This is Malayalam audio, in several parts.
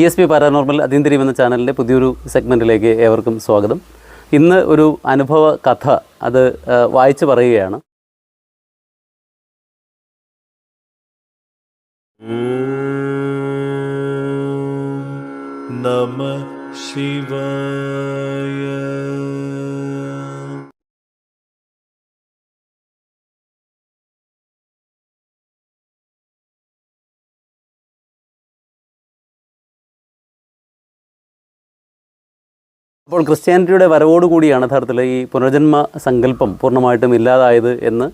ഇ എസ് പി പാരാനോർമൽ അതീന്ദ്രിയം എന്ന ചാനലിന്റെ പുതിയൊരു സെഗ്മെന്റിലേക്ക് ഏവർക്കും സ്വാഗതം. ഇന്ന് ഒരു അനുഭവ കഥ അത് വായിച്ചു പറയുകയാണ്. നമ ശിവായ. അപ്പോൾ ക്രിസ്ത്യാനിറ്റിയുടെ വരവോടുകൂടിയാണ് യഥാർത്ഥത്തിൽ ഈ പുനർജന്മ സങ്കല്പം പൂർണമായിട്ടും ഇല്ലാതായത് എന്ന്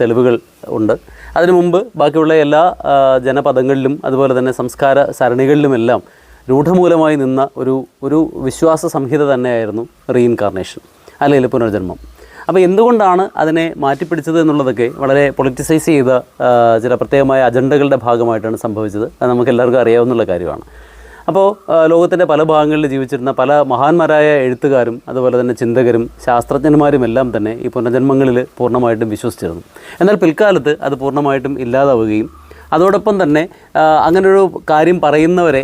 തെളിവുകൾ ഉണ്ട്. അതിനു മുമ്പ് ബാക്കിയുള്ള എല്ലാ ജനപദങ്ങളിലും അതുപോലെ തന്നെ സംസ്കാര സരണികളിലുമെല്ലാം രൂഢമൂലമായി നിന്ന ഒരു ഒരു വിശ്വാസ സംഹിത തന്നെയായിരുന്നു റീഇൻകാർണേഷൻ അല്ലെങ്കിൽ പുനർജന്മം. അപ്പോൾ എന്തുകൊണ്ടാണ് അതിനെ മാറ്റിപ്പിടിച്ചത് എന്നുള്ളതൊക്കെ വളരെ പൊളിറ്റിസൈസ് ചെയ്ത ചില പ്രത്യേകമായ അജണ്ടകളുടെ ഭാഗമായിട്ടാണ് സംഭവിച്ചത്. അത് നമുക്ക് എല്ലാവർക്കും അറിയാവുന്ന കാര്യമാണ്. അപ്പോൾ ലോകത്തിന്റെ പല ഭാഗങ്ങളിൽ ജീവിച്ചിരുന്ന പല മഹാന്മാരായ എഴുത്തുകാരും അതുപോലെ തന്നെ ചിന്തകരും ശാസ്ത്രജ്ഞന്മാരും എല്ലാം തന്നെ ഈ പുനർജന്മങ്ങളിൽ പൂർണമായിട്ടും വിശ്വസിച്ചിരുന്നു. എന്നാൽ പിൽക്കാലത്ത് അത് പൂർണമായിട്ടും ഇല്ലാതാവുകയും അതോടൊപ്പം തന്നെ അങ്ങനൊരു കാര്യം പറയുന്നവരെ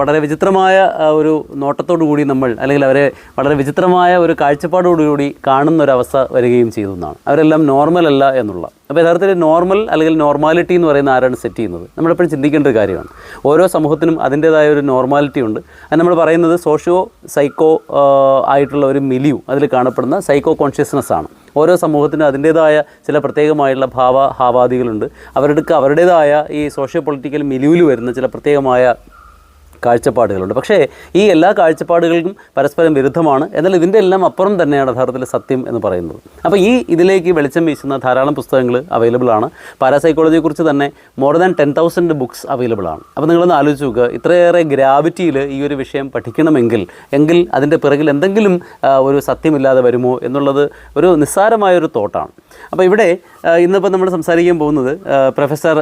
വളരെ വിചിത്രമായ ഒരു നോട്ടത്തോടു കൂടി നമ്മൾ അല്ലെങ്കിൽ അവരെ വളരെ വിചിത്രമായ ഒരു കാഴ്ചപ്പാടോടുകൂടി കാണുന്ന ഒരു അവസ്ഥ വരികയും ചെയ്തു എന്നാണ്. അവരെല്ലാം നോർമൽ അല്ല എന്നുള്ള. അപ്പോൾ യഥാർത്ഥത്തിൽ നോർമൽ അല്ലെങ്കിൽ നോർമാലിറ്റി എന്ന് പറയുന്ന ആരാണ് സെറ്റ് ചെയ്യുന്നത്? നമ്മളെപ്പോഴും ചിന്തിക്കേണ്ട ഒരു കാര്യമാണ്. ഓരോ സമൂഹത്തിനും അതിന്റേതായ ഒരു നോർമാലിറ്റി ഉണ്ട്. അത് നമ്മൾ പറയുന്നത് സോഷ്യോ സൈക്കോ ആയിട്ടുള്ള ഒരു മിലിയു അതിൽ കാണപ്പെടുന്ന സൈക്കോ കോൺഷ്യസ്നെസ് ആണ്. ഓരോ സമൂഹത്തിനും അതിന്റേതായ ചില പ്രത്യേകമായുള്ള ഭാവ ഹാവാദികളുണ്ട് അവരുടെ അവരുടേതായ ഈ സോഷ്യോ പൊളിറ്റിക്കൽ മിലിവിൽ വരുന്ന ചില പ്രത്യേകമായ കാഴ്ചപ്പാടുകളുണ്ട്. പക്ഷേ ഈ എല്ലാ കാഴ്ചപ്പാടുകൾക്കും പരസ്പരം വിരുദ്ധമാണ്. എന്നാൽ ഇതിന്റെ എല്ലാം അപ്പുറം തന്നെയാണ് യഥാർത്ഥത്തിൽ സത്യം എന്ന് പറയുന്നത്. അപ്പോൾ ഈ ഇതിലേക്ക് വെളിച്ചം വീശുന്ന ധാരാളം പുസ്തകങ്ങൾ അവൈലബിൾ ആണ്. പാരാസൈക്കോളജിയെക്കുറിച്ച് തന്നെ more than ten thousand books available ആണ്. അപ്പോൾ നിങ്ങളൊന്ന് ആലോചിച്ച് നോക്കുക. ഇത്രയേറെ ഗ്രാവിറ്റിയിൽ ഈ ഒരു വിഷയം പഠിക്കണമെങ്കിൽ എങ്കിൽ അതിന്റെ പിറകിൽ എന്തെങ്കിലും ഒരു സത്യമില്ലാതെ വരുമോ എന്നുള്ളത് ഒരു നിസ്സാരമായൊരു തോട്ടാണ്. അപ്പോൾ ഇവിടെ ഇന്നിപ്പോൾ നമ്മൾ സംസാരിക്കാൻ പോകുന്നത് പ്രൊഫസർ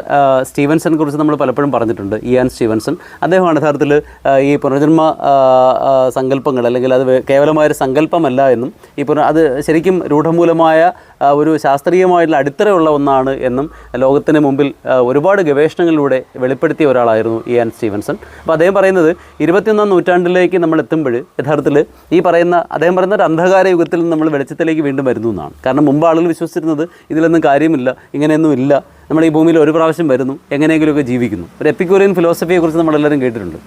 സ്റ്റീവൻസനെ കുറിച്ച് നമ്മൾ പലപ്പോഴും പറഞ്ഞിട്ടുണ്ട് ഇയാൻ സ്റ്റീവൻസൺ. അദ്ദേഹമാണ് യഥാർത്ഥത്തിൽ ഈ പുനർജന്മ സങ്കല്പങ്ങൾ അല്ലെങ്കിൽ അത് കേവലമായൊരു സങ്കല്പമല്ല എന്നും ഈ പുനർ അത് ശരിക്കും രൂഢമൂലമായ ഒരു ശാസ്ത്രീയമായിട്ടുള്ള അടിത്തറയുള്ള ഒന്നാണ് എന്നും ലോകത്തിന് മുമ്പിൽ ഒരുപാട് ഗവേഷണങ്ങളിലൂടെ വെളിപ്പെടുത്തിയ ഒരാളായിരുന്നു ഇ ആൻ സ്റ്റീവൻസൺ. അപ്പോൾ അദ്ദേഹം പറയുന്നത് ഇരുപത്തിയൊന്നാം നൂറ്റാണ്ടിലേക്ക് നമ്മൾ എത്തുമ്പോൾ യഥാർത്ഥത്തിൽ ഈ പറയുന്ന അദ്ദേഹം പറയുന്ന ഒരു അന്ധകാര യുഗത്തിൽ നിന്ന് നമ്മൾ വെളിച്ചത്തിലേക്ക് വീണ്ടും വരുന്നു എന്നാണ്. കാരണം മുമ്പ് ആളുകൾ വിശ്വസിച്ചിരുന്നത് ഇതിലൊന്നും കാര്യമില്ല ഇങ്ങനെയൊന്നും ഇല്ല. നമ്മൾ ഈ ഭൂമിയിൽ ഒരു പ്രാവശ്യം വരുന്നു എങ്ങനെയെങ്കിലുമൊക്കെ ജീവിക്കുന്നു. ഒരു എപ്പിക്യൂറിയൻ ഫിലോസഫിയെക്കുറിച്ച് നമ്മളെല്ലാവരും കേട്ടിട്ടുണ്ട്.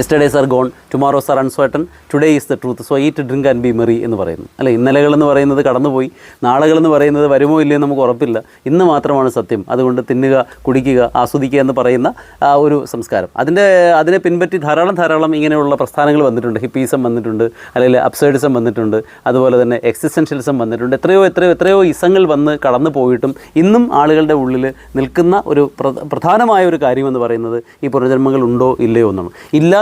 Yesterdays are gone tomorrows are uncertain today is the truth so eat drink and be merry എന്ന് പറയുന്നു. അല്ലെ? ഇന്നലകളെന്ന് പറയുന്നത് കടന്നുപോയി. നാളുകളെന്ന് പറയുന്നത് വരുമോ ഇല്ലയോ നമുക്ക് ഉറപ്പില്ല. ഇന്ന് മാത്രമാണ് സത്യം. അതുകൊണ്ട് തിന്നുക കുടിക്കുക ആസ്വദിക്കുക എന്ന് പറയുന്ന ഒരു സംസ്കാരം. അതിന്റെ അതിനെ പിൻപറ്റി ധാരാളം ധാരാളം ഇങ്ങനെയുള്ള പ്രസ്ഥാനങ്ങൾ വന്നിട്ടുണ്ട്. ഹിപ്പീസം വന്നിട്ടുണ്ട്. അല്ലെങ്കിൽ അപ്സൈഡിസം വന്നിട്ടുണ്ട്. അതുപോലെ തന്നെ എക്സിസ്റ്റൻഷ്യലിസം വന്നിട്ടുണ്ട്. എത്രയോ എത്രയോ എത്രയോ ഇസങ്ങൾ വന്ന് കടന്നു പോയിട്ടും ഇന്നും ആളുകളുടെ ഉള്ളിൽ നിൽക്കുന്ന ഒരു പ്രധാനമായ ഒരു കാര്യമെന്ന് പറയുന്നത് ഈ പുനർജന്മങ്ങൾ ഉണ്ടോ ഇല്ലയോ എന്നാണ്.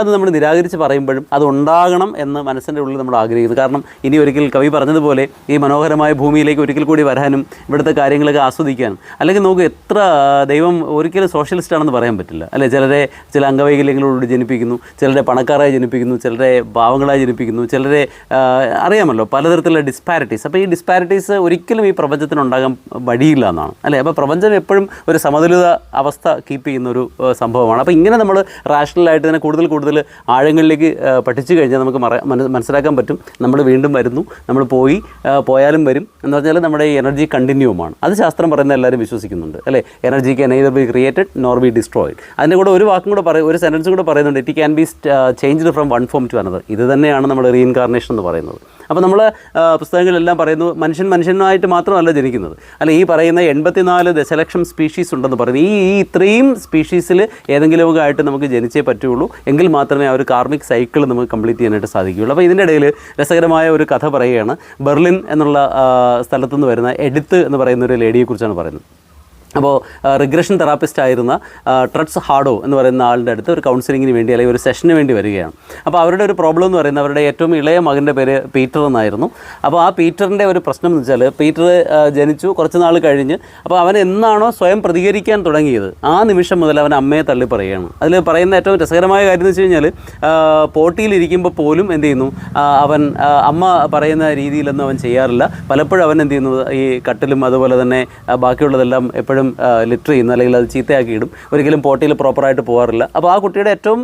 ഇല്ലാതെ നമ്മൾ നിരാകരിച്ച് പറയുമ്പോഴും അത് ഉണ്ടാകണം എന്ന് മനസ്സിന്റെ ഉള്ളിൽ നമ്മൾ ആഗ്രഹിക്കുന്നു. കാരണം ഇനി ഒരിക്കൽ കവി പറഞ്ഞതുപോലെ ഈ മനോഹരമായ ഭൂമിയിലേക്ക് ഒരിക്കൽ കൂടി വരാനും ഇവിടുത്തെ കാര്യങ്ങളൊക്കെ ആസ്വദിക്കാനും. അല്ലെങ്കിൽ നമുക്ക് എത്ര ദൈവം ഒരിക്കലും സോഷ്യലിസ്റ്റ് ആണെന്ന് പറയാൻ പറ്റില്ല. അല്ലെ ചിലരെ ചില അംഗവൈകല്യങ്ങളോട് ജനിപ്പിക്കുന്നു ചിലരെ പണക്കാരായി ജനിപ്പിക്കുന്നു ചിലരെ ഭാവങ്ങളായി ജനിപ്പിക്കുന്നു ചിലരെ അറിയാമല്ലോ പലതരത്തിലുള്ള ഡിസ്പാരിറ്റീസ് അപ്പോൾ ഈ ഡിസ്പാരിറ്റീസ് ഒരിക്കലും ഈ പ്രപഞ്ചത്തിന് ഉണ്ടാകാൻ വഴിയില്ല എന്നാണ്. അല്ലേ അപ്പോൾ പ്രപഞ്ചം എപ്പോഴും ഒരു സമതുലിത അവസ്ഥ കീപ്പ് ചെയ്യുന്ന ഒരു സംഭവമാണ്. അപ്പോൾ ഇങ്ങനെ നമ്മൾ റാഷണലായിട്ട് തന്നെ കൂടുതൽ കൂടുതൽ ആഴങ്ങളിലേക്ക് പഠിച്ചു കഴിഞ്ഞാൽ നമുക്ക് മനസ്സിലാക്കാൻ പറ്റും. നമ്മൾ വീണ്ടും വരുന്നു. നമ്മൾ പോയി പോയാലും വരും. എന്ന് പറഞ്ഞാൽ നമ്മുടെ എനർജി കണ്ടിന്യൂമാണ് അത് ശാസ്ത്രം പറയുന്ന എല്ലാവരും വിശ്വസിക്കുന്നുണ്ട്. അല്ലേ? Energy can neither be created nor be destroyed അതിന്റെ കൂടെ ഒരു വാക്കും കൂടെ പറയും ഒരു സെന്റൻസും കൂടെ പറയുന്നുണ്ട്. It can be changed from one form to another ഇത് തന്നെയാണ് നമ്മൾ റീഇൻകാർണേഷൻ എന്ന് പറയുന്നത്. അപ്പോൾ നമ്മൾ പുസ്തകങ്ങളെല്ലാം പറയുന്നു മനുഷ്യൻ മനുഷ്യനായിട്ട് മാത്രമല്ല ജനിക്കുന്നത്. അല്ല ഈ പറയുന്ന എൺപത്തിനാല് ദശലക്ഷം സ്പീഷീസ് ഉണ്ടെന്ന് പറയുന്നു. ഈ ഈ ഇത്രയും സ്പീഷീസിൽ ഏതെങ്കിലുമൊക്കെ ആയിട്ട് നമുക്ക് ജനിച്ചേ പറ്റുള്ളൂ. എങ്കിൽ മാത്രമേ ആ ഒരു കാർമിക് സൈക്കിൾ നമുക്ക് കംപ്ലീറ്റ് ചെയ്യാനായിട്ട് സാധിക്കുകയുള്ളൂ. അപ്പോൾ ഇതിന്റെ ഇടയിൽ രസകരമായ ഒരു കഥ പറയുകയാണ്. ബെർലിൻ എന്നുള്ള സ്ഥലത്തുനിന്ന് വരുന്ന എഡിത്ത് എന്ന് പറയുന്ന ഒരു ലേഡിയെക്കുറിച്ചാണ് പറയുന്നത്. അപ്പോൾ റിഗ്രഷൻ തെറാപ്പിസ്റ്റ് ആയിരുന്ന ട്രഡ്സ് ഹാഡോ എന്ന് പറയുന്ന ആളുടെ അടുത്ത് ഒരു കൗൺസിലിങ്ങിന് വേണ്ടി അല്ലെങ്കിൽ ഒരു സെഷന് വേണ്ടി വരികയാണ്. അപ്പോൾ അവരുടെ ഒരു പ്രോബ്ലം എന്ന് പറയുന്നത് അവരുടെ ഏറ്റവും ഇളയ മകന്റെ പേര് പീറ്റർ എന്നായിരുന്നു. അപ്പോൾ ആ പീറ്ററിന്റെ ഒരു പ്രശ്നം എന്ന് വെച്ചാൽ പീറ്റർ ജനിച്ചു കുറച്ച് നാൾ കഴിഞ്ഞ് അപ്പോൾ അവൻ എന്നാണോ സ്വയം പ്രതികരിക്കാൻ തുടങ്ങിയത്? ആ നിമിഷം മുതൽ അവൻ അമ്മയെ തള്ളി പറയുകയാണ് അതിൽ പറയുന്ന ഏറ്റവും രസകരമായ കാര്യം എന്ന് വെച്ച് കഴിഞ്ഞാൽ പോട്ടിയിലിരിക്കുമ്പോൾ പോലും എന്ത് ചെയ്യുന്നു? അവൻ അമ്മ പറയുന്ന രീതിയിലൊന്നും അവൻ ചെയ്യാറില്ല. പലപ്പോഴും അവൻ എന്ത് ചെയ്യുന്നു? ഈ കട്ടിലും അതുപോലെ തന്നെ ബാക്കിയുള്ളതെല്ലാം എപ്പോഴും പലപ്പോഴും ലിറ്റർ ചെയ്യുന്നു അല്ലെങ്കിൽ അത് ചീത്തയാക്കി ഇടും. ഒരിക്കലും പോട്ടിയിൽ പ്രോപ്പറായിട്ട് പോകാറില്ല അപ്പോൾ ആ കുട്ടിയുടെ ഏറ്റവും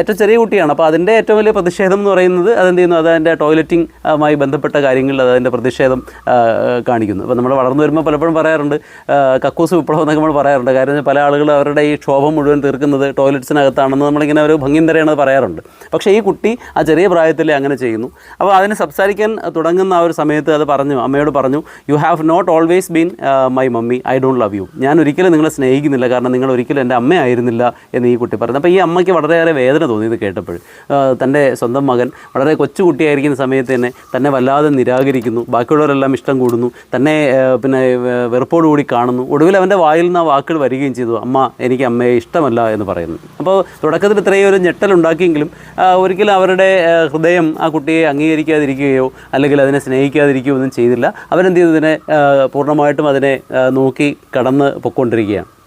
ഏറ്റവും ചെറിയ കുട്ടിയാണ്. അപ്പോൾ അതിന്റെ ഏറ്റവും വലിയ പ്രതിഷേധം എന്ന് പറയുന്നത് അതെന്ത് ചെയ്യുന്നു? അത് അതിന്റെ ടോയ്ലറ്റിംഗ് മായി ബന്ധപ്പെട്ട കാര്യങ്ങളിൽ അത് അതിന്റെ പ്രതിഷേധം കാണിക്കുന്നു. അപ്പോൾ നമ്മൾ വളർന്നു വരുമ്പോൾ പലപ്പോഴും പറയാറുണ്ട് കക്കൂസ് വിപ്ലവം എന്നൊക്കെ നമ്മൾ പറയാറുണ്ട്. കാരണം പല ആളുകൾ അവരുടെ ഈ ക്ഷോഭം മുഴുവൻ തീർക്കുന്നത് ടോയ്ലറ്റ്സിനകത്താണെന്ന് നമ്മളിങ്ങനെ ഒരു ഭംഗിന്തരയാണ് തരെയാണ് പറയാറുണ്ട്. പക്ഷേ ഈ കുട്ടി ആ ചെറിയ പ്രായത്തിൽ അങ്ങനെ ചെയ്യുന്നു. അപ്പോൾ അതിന് സംസാരിക്കാൻ തുടങ്ങുന്ന ആ ഒരു സമയത്ത് അത് പറഞ്ഞു അമ്മയോട് പറഞ്ഞു you have not always been my mummy I don't love you ഞാൻ ഒരിക്കലും നിങ്ങളെ സ്നേഹിക്കുന്നില്ല. കാരണം നിങ്ങൾ ഒരിക്കലും എന്റെ അമ്മയായിരുന്നില്ല എന്ന് ഈ കുട്ടി പറഞ്ഞു അപ്പോൾ ഈ അമ്മയ്ക്ക് വളരെയേറെ വേദന തോന്നി ഇത് കേട്ടപ്പോൾ. തന്റെ സ്വന്തം മകൻ വളരെ കൊച്ചു കുട്ടിയായിരിക്കുന്ന സമയത്ത് തന്നെ തന്നെ വല്ലാതെ നിരാകരിക്കുന്നു. ബാക്കിയുള്ളവരെല്ലാം ഇഷ്ടം കൂടുന്നു. തന്നെ പിന്നെ വെറുപ്പോടുകൂടി കാണുന്നു. ഒടുവിൽ അവന്റെ വായിൽ നിന്ന് ആ വാക്കുകൾ വരികയും ചെയ്തു. അമ്മ എനിക്ക് അമ്മയെ ഇഷ്ടമല്ല എന്ന് പറയുന്നു. അപ്പോൾ തുടക്കത്തിൽ ഇത്രയും ഒരു ഞെട്ടലുണ്ടാക്കിയെങ്കിലും ഒരിക്കലും അവരുടെ ഹൃദയം ആ കുട്ടിയെ അംഗീകരിക്കാതിരിക്കുകയോ അല്ലെങ്കിൽ അതിനെ സ്നേഹിക്കാതിരിക്കുകയോ ഒന്നും ചെയ്തില്ല. അവരെന്ത് ചെയ്തു? ഇതിനെ പൂർണമായിട്ടും അതിനെ നോക്കി കടന്ന് പൊയ്ക്കൊണ്ടിരിക്കുകയാണ്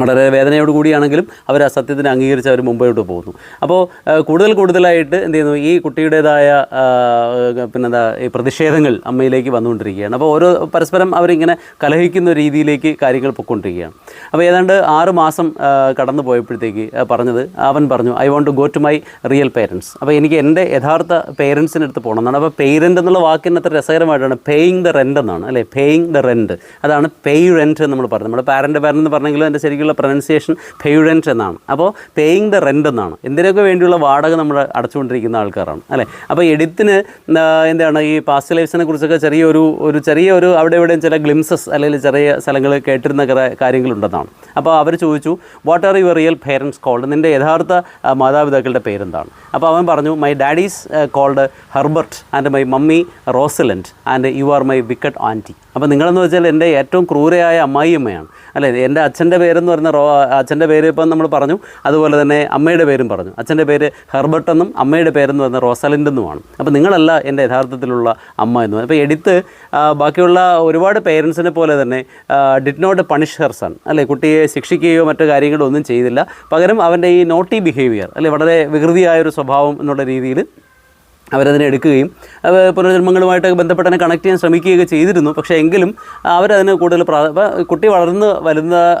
വളരെ വേദനയോട് കൂടിയാണെങ്കിലും അവർ ആ സത്യത്തിന് അംഗീകരിച്ച് അവർ മുമ്പോട്ട് പോകുന്നു. അപ്പോൾ കൂടുതൽ കൂടുതലായിട്ട് എന്ത് ചെയ്യുന്നു? ഈ കുട്ടിയുടേതായ പിന്നെന്താ ഈ പ്രതിഷേധങ്ങൾ അമ്മയിലേക്ക് വന്നുകൊണ്ടിരിക്കുകയാണ്. അപ്പോൾ ഓരോ പരസ്പരം അവരിങ്ങനെ കലഹിക്കുന്ന രീതിയിലേക്ക് കാര്യങ്ങൾ പൊയ്ക്കൊണ്ടിരിക്കുകയാണ്. അപ്പോൾ ഏതാണ്ട് ആറ് മാസം കടന്നു പോയപ്പോഴത്തേക്ക് പറഞ്ഞത് അവൻ പറഞ്ഞു I want to go to my real parents. അപ്പോൾ എനിക്ക് എന്റെ യഥാർത്ഥ പേരൻസിന്റെ അടുത്ത് പോകണം എന്നാണ്. അപ്പോൾ പേരന്റ് എന്നുള്ള വാക്കിന് അത്ര രസകരമായിട്ടാണ് പേയിങ് ദ റെന്റ് എന്നാണ് അല്ലേ? പേയിങ് ദ റെന്റ് അതാണ് പേ റെന്റ് എന്ന് നമ്മൾ പറയുന്നത് നമ്മുടെ പാരന്റ് പാരന്റ് എന്ന് പറഞ്ഞെങ്കിലും അതിന്റെ ശരിക്കുള്ള പ്രൊനൗൺസിയേഷൻ പെയ്ഡന്റ് എന്നാണ്. അപ്പോൾ പേയിങ് ദ റെന്റ് എന്നാണ്. എന്തിനൊക്കെ വേണ്ടിയുള്ള വാടക നമ്മൾ അടച്ചുകൊണ്ടിരിക്കുന്ന ആൾക്കാരാണ് അല്ലേ? അപ്പോൾ എഡിത്തിന് എന്താണ് ഈ പാസ്റ്റ് ലൈഫ്സിനെ കുറിച്ചൊക്കെ ചെറിയൊരു ഒരു ചെറിയ ഒരു അവിടെ ഇവിടെയും ചില ഗ്ലിംസസ് അല്ലെങ്കിൽ ചെറിയ സ്ഥലങ്ങൾ കേട്ടിരുന്ന കാര്യങ്ങളുണ്ടെന്നാണ്. അപ്പോൾ അവർ ചോദിച്ചു what are your real parents called നിന്റെ യഥാർത്ഥ മാതാപിതാക്കളുടെ പേരെന്താണ്? അപ്പോൾ അവൻ പറഞ്ഞു my daddy's called Herbert and my mummy Rosalind and you are my wicked aunty അപ്പോൾ നിങ്ങളെന്ന് വെച്ചാൽ എന്റെ ഏറ്റവും ക്രൂരയായ അമ്മായിയമ്മയാണ്. അല്ലേ എന്റെ അച്ഛന്റെ പേരെന്ന് പറയുന്ന റോ അച്ഛന്റെ പേര് ഇപ്പം നമ്മൾ പറഞ്ഞു അതുപോലെ തന്നെ അമ്മയുടെ പേരും പറഞ്ഞു. അച്ഛന്റെ പേര് ഹെർബർട്ട് എന്നും അമ്മയുടെ പേരെന്ന് പറയുന്ന റോസലിൻഡ് എന്നുമാണ്. അപ്പോൾ നിങ്ങളല്ല എന്റെ യഥാർത്ഥത്തിലുള്ള അമ്മ എന്ന്. അപ്പോൾ എടുത്ത് ബാക്കിയുള്ള ഒരുപാട് പേരൻസിനെ പോലെ തന്നെ did not punish her son അല്ലേ കുട്ടിയെ ശിക്ഷിക്കുകയോ മറ്റു കാര്യങ്ങളോ ഒന്നും ചെയ്തില്ല. പകരം അവന്റെ ഈ നോട്ടി ബിഹേവിയർ അല്ലെ വളരെ വികൃതിയായ ഒരു സ്വഭാവം എന്നുള്ള രീതിയിൽ അവരതിനെ എടുക്കുകയും പുനർജന്മങ്ങളുമായിട്ട് ബന്ധപ്പെട്ട് തന്നെ കണക്ട് ചെയ്യാൻ ശ്രമിക്കുകയൊക്കെ ചെയ്തിരുന്നു. പക്ഷേ എങ്കിലും അവരതിന് കൂടുതൽ പ്രാ കുട്ടി വളർന്ന്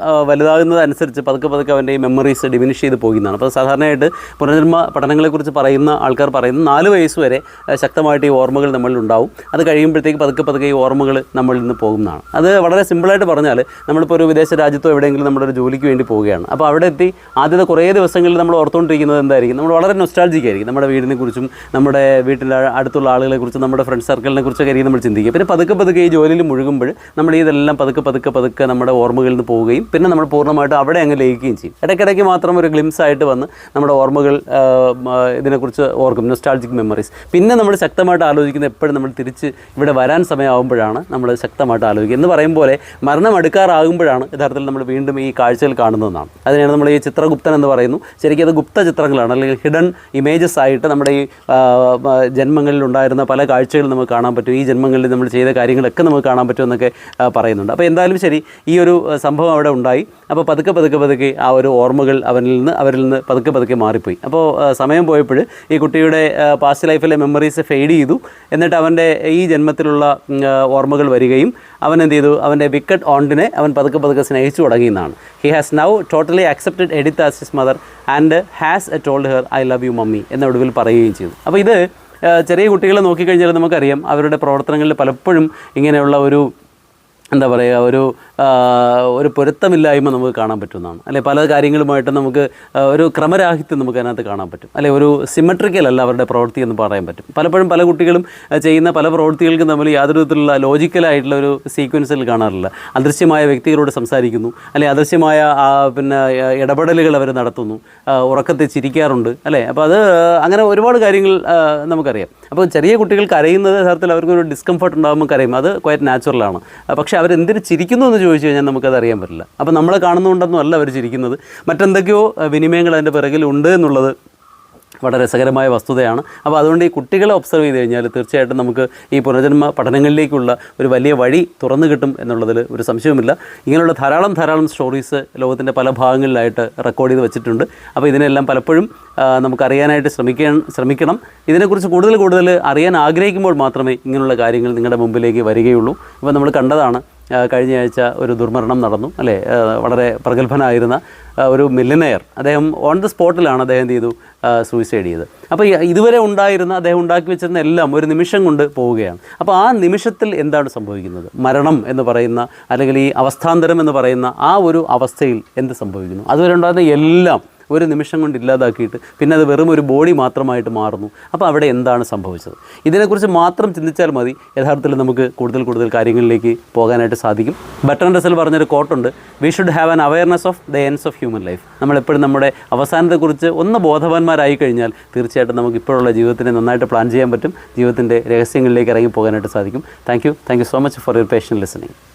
ആ, വലുതാകുന്നതനുസരിച്ച് പതുക്കെ പതുക്കെ അവന്റെ ഈ മെമ്മറീസ് ഡിമിനിഷ് ചെയ്ത് പോകുന്നതാണ്. അപ്പോൾ സാധാരണയായിട്ട് പുനർജന്മ പഠനങ്ങളെക്കുറിച്ച് പറയുന്ന ആൾക്കാർ പറയുന്നത് നാല് വയസ്സ് വരെ ശക്തമായിട്ട് ഈ ഓർമ്മകൾ നമ്മളിൽ ഉണ്ടാവും. അത് കഴിയുമ്പോഴത്തേക്ക് പതുക്കെ പതുക്കെ ഈ ഓർമ്മകൾ നമ്മളിൽ നിന്ന് പോകുന്നതാണ്. അത് വളരെ സിമ്പിളായിട്ട് പറഞ്ഞാൽ നമ്മളിപ്പോൾ ഒരു വിദേശ രാജ്യത്തോ എവിടെയെങ്കിലും നമ്മളൊരു ജോലിക്ക് വേണ്ടി പോവുകയാണ്. അപ്പോൾ അവിടെ എത്തി ആദ്യത്തെ കുറേ ദിവസങ്ങളിൽ നമ്മൾ ഓർത്തുകൊണ്ടിരിക്കുന്നത് എന്തായിരിക്കും? നമ്മൾ വളരെ നൊസ്റ്റാൾജിക്കായിരിക്കും നമ്മുടെ വീടിനെ കുറിച്ചും നമ്മുടെ വീട്ടിലെ അടുത്തുള്ള ആളുകളെ കുറിച്ച് നമ്മുടെ ഫ്രണ്ട് സർക്കിളിനെ കുറിച്ചൊക്കെ ആയിരിക്കും നമ്മൾ ചിന്തിക്കുക. പിന്നെ പതുക്കെ പതുക്കെ ഈ ജോലിയിൽ മുഴുകുമ്പോൾ നമ്മൾ ഇതെല്ലാം പതുക്കെ പതുക്കെ പതുക്കെ നമ്മുടെ ഓർമ്മകളിൽ നിന്ന് പോവുകയും പിന്നെ നമ്മൾ പൂർണമായിട്ട് അവിടെ അങ്ങ് ലയിക്കുകയും ചെയ്യും. ഇടയ്ക്കിടയ്ക്ക് മാത്രം ഒരു ഗ്ലിംസ് ആയിട്ട് വന്ന് നമ്മുടെ ഓർമ്മകൾ ഇതിനെക്കുറിച്ച് ഓർക്കും നൊസ്റ്റാൾജിക് മെമ്മറീസ് പിന്നെ നമ്മൾ ശക്തമായിട്ട് ആലോചിക്കുന്നത് എപ്പോഴും നമ്മൾ തിരിച്ച് ഇവിടെ വരാൻ സമയമാകുമ്പോഴാണ് നമ്മൾ ശക്തമായിട്ട് ആലോചിക്കുക. എന്ന് പറയും പോലെ മരണം അടുക്കാറാകുമ്പോഴാണ് യഥാർത്ഥത്തിൽ നമ്മൾ വീണ്ടും ഈ കാഴ്ചകൾ കാണുന്നതെന്നാണ് അതിനാണ് നമ്മൾ ഈ ചിത്രഗുപ്തൻ എന്ന് പറയുന്നു. ശരിക്കും അത് ഗുപ്ത ചിത്രങ്ങളാണ് അല്ലെങ്കിൽ ഹിഡൻ ഇമേജസ് ആയിട്ട് നമ്മുടെ ഈ ജന്മങ്ങളിൽ ഉണ്ടായിരുന്ന പല കാഴ്ചകളും നമുക്ക് കാണാൻ പറ്റും. ഈ ജന്മങ്ങളിൽ നമ്മൾ ചെയ്ത കാര്യങ്ങളൊക്കെ നമുക്ക് കാണാൻ പറ്റും എന്നൊക്കെ പറയുന്നുണ്ട്. അപ്പോൾ എന്തായാലും ശരി ഈ ഒരു സംഭവം അവിടെ ഉണ്ടായി. അപ്പോൾ പതുക്കെ പതുക്കെ പതുക്കെ ആ ഒരു ഓർമ്മകൾ അവനിൽ നിന്ന് അവരിൽ നിന്ന് പതുക്കെ പതുക്കെ മാറിപ്പോയി. അപ്പോൾ സമയം പോയപ്പോൾ ഈ കുട്ടിയുടെ പാസ്റ്റ് ലൈഫിലെ മെമ്മറീസ് ഫെയ്ഡ് ചെയ്തു. എന്നിട്ട് അവന്റെ ഈ ജന്മത്തിലുള്ള ഓർമ്മകൾ വരികയും അവൻ എന്ത് ചെയ്തു? അവന്റെ വിക്കറ്റ് ഓണ്ടിനെ അവൻ പതുക്കെ പതുക്കെ സ്നേഹിച്ചു തുടങ്ങിയെന്നാണ് he has now totally accepted Edith as his mother and has a told her I love you mummy എന്ന ഒടുവിൽ പറയുകയും ചെയ്തു. അപ്പോൾ ഇത് ചെറിയ കുട്ടികളെ നോക്കിക്കഴിഞ്ഞാൽ നമുക്കറിയാം അവരുടെ പ്രവർത്തനങ്ങളിൽ പലപ്പോഴും ഇങ്ങനെയുള്ള ഒരു എന്താ പറയുക ഒരു ഒരു പൊരുത്തമില്ലായ്മ നമുക്ക് കാണാൻ പറ്റുന്നതാണ്. അല്ലെ പല കാര്യങ്ങളുമായിട്ട് നമുക്ക് ഒരു ക്രമരാഹിത്യം നമുക്ക് അതിനകത്ത് കാണാൻ പറ്റും. അല്ലെ ഒരു സിമെട്രിക്കൽ അല്ല അവരുടെ പ്രവൃത്തി എന്ന് പറയാൻ പറ്റും. പലപ്പോഴും പല കുട്ടികളും ചെയ്യുന്ന പല പ്രവൃത്തികൾക്കും തമ്മിൽ യാതൊരു വിധത്തിലുള്ള ലോജിക്കലായിട്ടുള്ള ഒരു സീക്വൻസിൽ കാണാറില്ല. അദൃശ്യമായ വ്യക്തികളോട് സംസാരിക്കുന്നു. അല്ലെ അദൃശ്യമായ പിന്നെ ഇടപെടലുകൾ അവർ നടത്തുന്നു. ഉറക്കത്തെ ചിരിക്കാറുണ്ട്. അല്ലേ അപ്പോൾ അത് അങ്ങനെ ഒരുപാട് കാര്യങ്ങൾ നമുക്കറിയാം. അപ്പോൾ ചെറിയ കുട്ടികൾ കരയുന്നത് യഥാർത്ഥത്തിൽ അവർക്കൊരു ഡിസ്കംഫർട്ട് ഉണ്ടാകുമ്പോൾ കരയും. അത് ക്വയറ്റ് നാച്ചുറലാണ് പക്ഷേ അവരെന്തിന് ചിരിക്കുന്നു എന്ന് ചോദിച്ചു കഴിഞ്ഞാൽ നമുക്കത് അറിയാൻ പറ്റില്ല. അപ്പോൾ നമ്മളെ കാണുന്നുണ്ടെന്നും അല്ല അവർ ചിരിക്കുന്നത്. മറ്റെന്തൊക്കെയോ വിനിമയങ്ങൾ അതിന്റെ പിറകിലുണ്ട് എന്നുള്ളത് വളരെ രസകരമായ വസ്തുതയാണ്. അപ്പോൾ അതുകൊണ്ട് ഈ കുട്ടികളെ ഒബ്സർവ് ചെയ്ത് കഴിഞ്ഞാൽ തീർച്ചയായിട്ടും നമുക്ക് ഈ പുനർജന്മ പഠനങ്ങളിലേക്കുള്ള ഒരു വലിയ വഴി തുറന്നു കിട്ടും എന്നുള്ളതിൽ ഒരു സംശയവുമില്ല. ഇങ്ങനെയുള്ള ധാരാളം ധാരാളം സ്റ്റോറീസ് ലോകത്തിന്റെ പല ഭാഗങ്ങളിലായിട്ട് റെക്കോർഡ് ചെയ്ത് വെച്ചിട്ടുണ്ട്. അപ്പോൾ ഇതിനെല്ലാം പലപ്പോഴും നമുക്ക് നമുക്കറിയാനായിട്ട് ശ്രമിക്കാൻ ശ്രമിക്കണം. ഇതിനെക്കുറിച്ച് കൂടുതൽ കൂടുതൽ അറിയാൻ ആഗ്രഹിക്കുമ്പോൾ മാത്രമേ ഇങ്ങനെയുള്ള കാര്യങ്ങൾ നിങ്ങളുടെ മുമ്പിലേക്ക് വരികയുള്ളൂ. അപ്പോൾ നമ്മൾ കണ്ടതാണ് ആ, കഴിഞ്ഞ ആഴ്ച ഒരു ദുർമരണം നടന്നു അല്ലേ? വളരെ പ്രഗത്ഭനായിരുന്ന ഒരു മില്ലനെയർ. അദ്ദേഹം ഓൺ ദ സ്പോട്ടിലാണ് അദ്ദേഹം എന്ത് ചെയ്തു? സൂയിസൈഡ് ചെയ്തത് അപ്പോൾ ഇതുവരെ ഉണ്ടായിരുന്ന അദ്ദേഹം ഉണ്ടാക്കി വെച്ചിരുന്ന എല്ലാം ഒരു നിമിഷം കൊണ്ട് പോവുകയാണ്. അപ്പോൾ ആ നിമിഷത്തിൽ എന്താണ് സംഭവിക്കുന്നത്? മരണം എന്ന് പറയുന്ന അല്ലെങ്കിൽ ഈ അവസ്ഥാന്തരം എന്ന് പറയുന്ന ആ ഒരു അവസ്ഥയിൽ എന്ത് സംഭവിക്കുന്നു? അതുവരെ ഉണ്ടായിരുന്ന എല്ലാം ഒരു നിമിഷം കൊണ്ട് ഇല്ലാതാക്കിയിട്ട് പിന്നെ അത് വെറും ഒരു ബോഡി മാത്രമായിട്ട് മാറുന്നു. അപ്പോൾ അവിടെ എന്താണ് സംഭവിച്ചത്? ഇതിനെക്കുറിച്ച് മാത്രം ചിന്തിച്ചാൽ മതി. യഥാർത്ഥത്തിൽ നമുക്ക് കൂടുതൽ കൂടുതൽ കാര്യങ്ങളിലേക്ക് പോകാനായിട്ട് സാധിക്കും. ബട്ടൺ റസൽ പറഞ്ഞൊരു കോട്ടുണ്ട് we should have an awareness of the ends of human life നമ്മളെപ്പോഴും നമ്മുടെ അവസാനത്തെക്കുറിച്ച് ഒന്ന് ബോധവാന്മാരായി കഴിഞ്ഞാൽ തീർച്ചയായിട്ടും നമുക്ക് ഇപ്പോഴുള്ള ജീവിതത്തിനെ നന്നായിട്ട് പ്ലാൻ ചെയ്യാൻ പറ്റും. ജീവിതത്തിന്റെ രഹസ്യങ്ങളിലേക്ക് ഇറങ്ങി പോകാനായിട്ട് സാധിക്കും. Thank you thank you so much for your patient listening